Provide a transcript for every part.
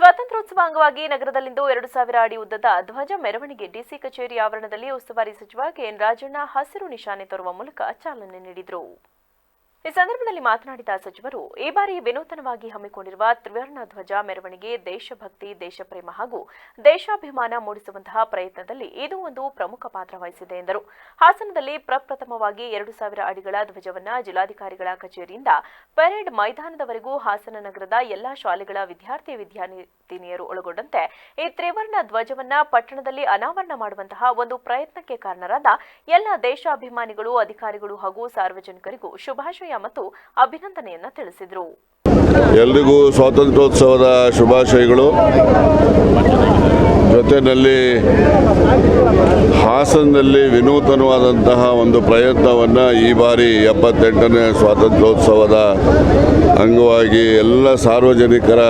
ಸ್ವಾತಂತ್ರ್ಯೋತ್ಸವ ಅಂಗವಾಗಿ ನಗರದಲ್ಲಿಂದು ಎರಡು ಸಾವಿರ ಅಡಿ ಉದ್ದದ ಧ್ವಜ ಮೆರವಣಿಗೆ ಡಿಸಿ ಕಚೇರಿ ಆವರಣದಲ್ಲಿ ಉಸ್ತುವಾರಿ ಸಚಿವ ಕೆಎನ್ ರಾಜಣ್ಣ ಹಸಿರು ನಿಶಾನೆ ತರುವ ಮೂಲಕ ಚಾಲನೆ ನೀಡಿದರು. ಈ ಸಂದರ್ಭದಲ್ಲಿ ಮಾತನಾಡಿದ ಸಚಿವರು, ಈ ಬಾರಿ ವಿನೂತನವಾಗಿ ಹಮ್ಮಿಕೊಂಡಿರುವ ತ್ರಿವರ್ಣ ಧ್ವಜ ಮೆರವಣಿಗೆ ದೇಶಭಕ್ತಿ, ದೇಶಪ್ರೇಮ ಹಾಗೂ ದೇಶಾಭಿಮಾನ ಮೂಡಿಸುವಂತಹ ಪ್ರಯತ್ನದಲ್ಲಿ ಇದು ಒಂದು ಪ್ರಮುಖ ಪಾತ್ರ ವಹಿಸಿದೆ ಎಂದರು. ಹಾಸನದಲ್ಲಿ ಪ್ರಪ್ರಥಮವಾಗಿ ಎರಡು ಸಾವಿರ ಅಡಿಗಳ ಧ್ವಜವನ್ನ ಜಿಲ್ಲಾಧಿಕಾರಿಗಳ ಕಚೇರಿಯಿಂದ ಪರೇಡ್ ಮೈದಾನದವರೆಗೂ ಹಾಸನ ನಗರದ ಎಲ್ಲಾ ಶಾಲೆಗಳ ವಿದ್ಯಾರ್ಥಿ, ವಿದ್ಯಾರ್ಥಿನಿಯರು ಒಳಗೊಂಡಂತೆ ಈ ತ್ರಿವರ್ಣ ಧ್ವಜವನ್ನ ಪಟ್ಟಣದಲ್ಲಿ ಅನಾವರಣ ಮಾಡುವಂತಹ ಒಂದು ಪ್ರಯತ್ನಕ್ಕೆ ಕಾರಣರಾದ ಎಲ್ಲ ದೇಶಾಭಿಮಾನಿಗಳು, ಅಧಿಕಾರಿಗಳು ಹಾಗೂ ಸಾರ್ವಜನಿಕರಿಗೂ ಶುಭಾಶಯ ಮತ್ತು ಅಭಿನಂದನೆಯನ್ನ ತಿಳಿಸಿದರು. ಎಲ್ರಿಗೂ ಸ್ವಾತಂತ್ರ್ಯೋತ್ಸವದ ಶುಭಾಶಯಗಳು. ಜೊತೆಯಲ್ಲಿ ಹಾಸನದಲ್ಲಿ ವಿನೂತನವಾದಂತಹ ಒಂದು ಪ್ರಯತ್ನವನ್ನು ಈ ಬಾರಿ ಎಪ್ಪತ್ತೆಂಟನೇ ಸ್ವಾತಂತ್ರ್ಯೋತ್ಸವದ ಅಂಗವಾಗಿ ಎಲ್ಲ ಸಾರ್ವಜನಿಕರ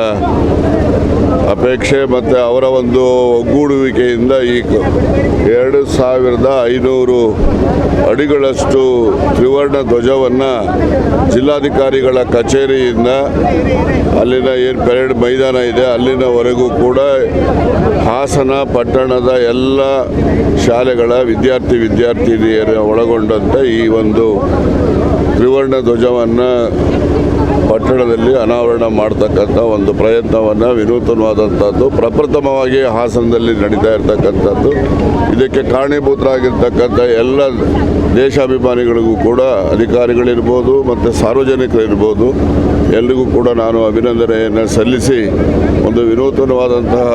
ಅಪೇಕ್ಷೆ ಮತ್ತು ಅವರ ಒಂದು ಒಗ್ಗೂಡುವಿಕೆಯಿಂದ ಈ ಎರಡು ಸಾವಿರದ ಐನೂರು ಅಡಿಗಳಷ್ಟು ತ್ರಿವರ್ಣ ಧ್ವಜವನ್ನು ಜಿಲ್ಲಾಧಿಕಾರಿಗಳ ಕಚೇರಿಯಿಂದ ಅಲ್ಲಿನ ಏನು ಪೆರೇಡ್ ಮೈದಾನ ಇದೆ ಅಲ್ಲಿನವರೆಗೂ ಕೂಡ ಹಾಸನ ಪಟ್ಟಣದ ಎಲ್ಲ ಶಾಲೆಗಳ ವಿದ್ಯಾರ್ಥಿ ವಿದ್ಯಾರ್ಥಿನಿಯರ ಒಳಗೊಂಡಂಥ ಈ ಒಂದು ತ್ರಿವರ್ಣ ಧ್ವಜವನ್ನು ಪಟ್ಟಣದಲ್ಲಿ ಅನಾವರಣ ಮಾಡ್ತಕ್ಕಂಥ ಒಂದು ಪ್ರಯತ್ನವನ್ನು ವಿನೂತನವಾದಂಥದ್ದು, ಪ್ರಪ್ರಥಮವಾಗಿ ಹಾಸನದಲ್ಲಿ ನಡೀತಾ ಇರತಕ್ಕಂಥದ್ದು. ಇದಕ್ಕೆ ಕಾರಣೀಭೂತರಾಗಿರ್ತಕ್ಕಂಥ ಎಲ್ಲ ದೇಶಾಭಿಮಾನಿಗಳಿಗೂ ಕೂಡ ಅಧಿಕಾರಿಗಳಿರ್ಬೋದು ಮತ್ತು ಸಾರ್ವಜನಿಕರಿರ್ಬೋದು, ಎಲ್ರಿಗೂ ಕೂಡ ನಾನು ಅಭಿನಂದನೆಯನ್ನು ಸಲ್ಲಿಸಿ ಒಂದು ವಿನೂತನವಾದಂತಹ